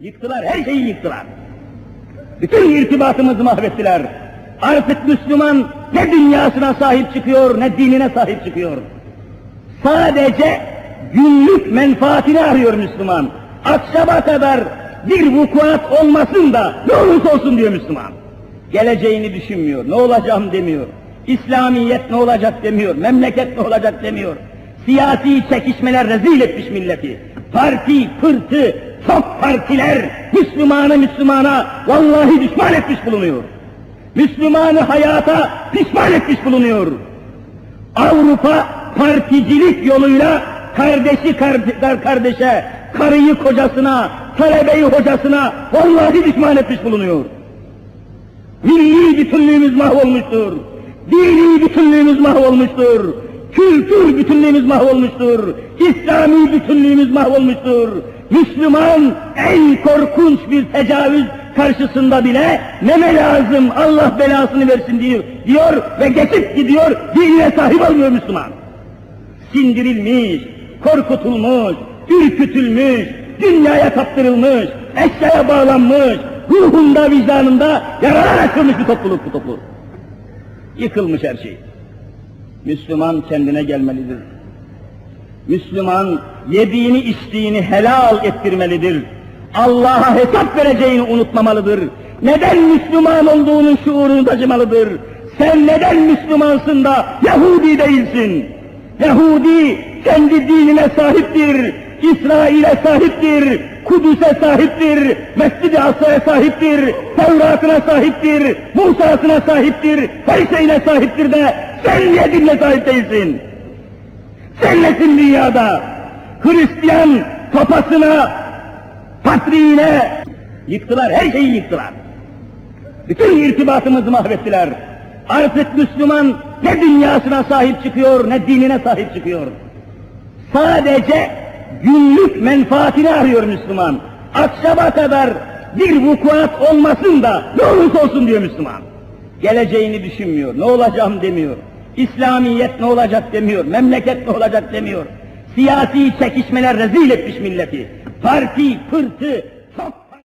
Yıktılar, her şeyi yıktılar. Bütün irtibatımızı mahvettiler. Artık Müslüman ne dünyasına sahip çıkıyor, ne dinine sahip çıkıyor. Sadece günlük menfaatini arıyor Müslüman. Akşama kadar bir vukuat olmasın da ne olursa olsun diyor Müslüman. Geleceğini düşünmüyor, ne olacağım demiyor. İslamiyet ne olacak demiyor, memleket ne olacak demiyor. Siyasi çekişmeler rezil etmiş milleti. Parti, pırtı, çok partiler Müslümanı Müslümana vallahi düşman etmiş bulunuyor. Müslümanı hayata pişman etmiş bulunuyor. Avrupa particilik yoluyla kardeşi kar- kardeşe, karıyı kocasına, talebeyi hocasına vallahi düşman etmiş bulunuyor. Milli bütünlüğümüz mahvolmuştur. Dini bütünlüğümüz mahvolmuştur. Kültür bütünlüğümüz mahvolmuştur. İslami bütünlüğümüz mahvolmuştur. Müslüman en korkunç bir tecavüz karşısında bile neme lazım Allah belasını versin diyor, diyor ve geçip gidiyor dinine sahip olmuyor Müslüman. Sindirilmiş, korkutulmuş, ürkütülmüş, dünyaya kaptırılmış, eşyaya bağlanmış, ruhunda vicdanında yaralar açılmış bir topluluk bu topluluk. Yıkılmış her şey. Müslüman kendine gelmelidir. Müslüman yediğini içtiğini helal ettirmelidir. Allah'a hesap vereceğini unutmamalıdır. Neden Müslüman olduğunun şuurunu taşımalıdır. Sen neden Müslümansın da Yahudi değilsin? Yahudi kendi dinine sahiptir, İsrail'e sahiptir, Kudüs'e sahiptir, Mescid-i Aksa'ya sahiptir, Tevrat'ına sahiptir, Musa'sına sahiptir, her şeyine sahiptir de sen niye dinle sahip değilsin? Sen nesin dünyada? Hristiyan papasına, patriğine yıktılar, her şeyi yıktılar. Bütün irtibatımızı mahvettiler. Artık Müslüman ne dünyasına sahip çıkıyor, ne dinine sahip çıkıyor. Sadece günlük menfaatini arıyor Müslüman. Akşama kadar bir vukuat olmasın da ne olursa olsun diyor Müslüman. Geleceğini düşünmüyor, ne olacağım demiyor. İslamiyet ne olacak demiyor, memleket ne olacak demiyor. Siyasi çekişmeler rezil etmiş milleti. Parti, pırtı,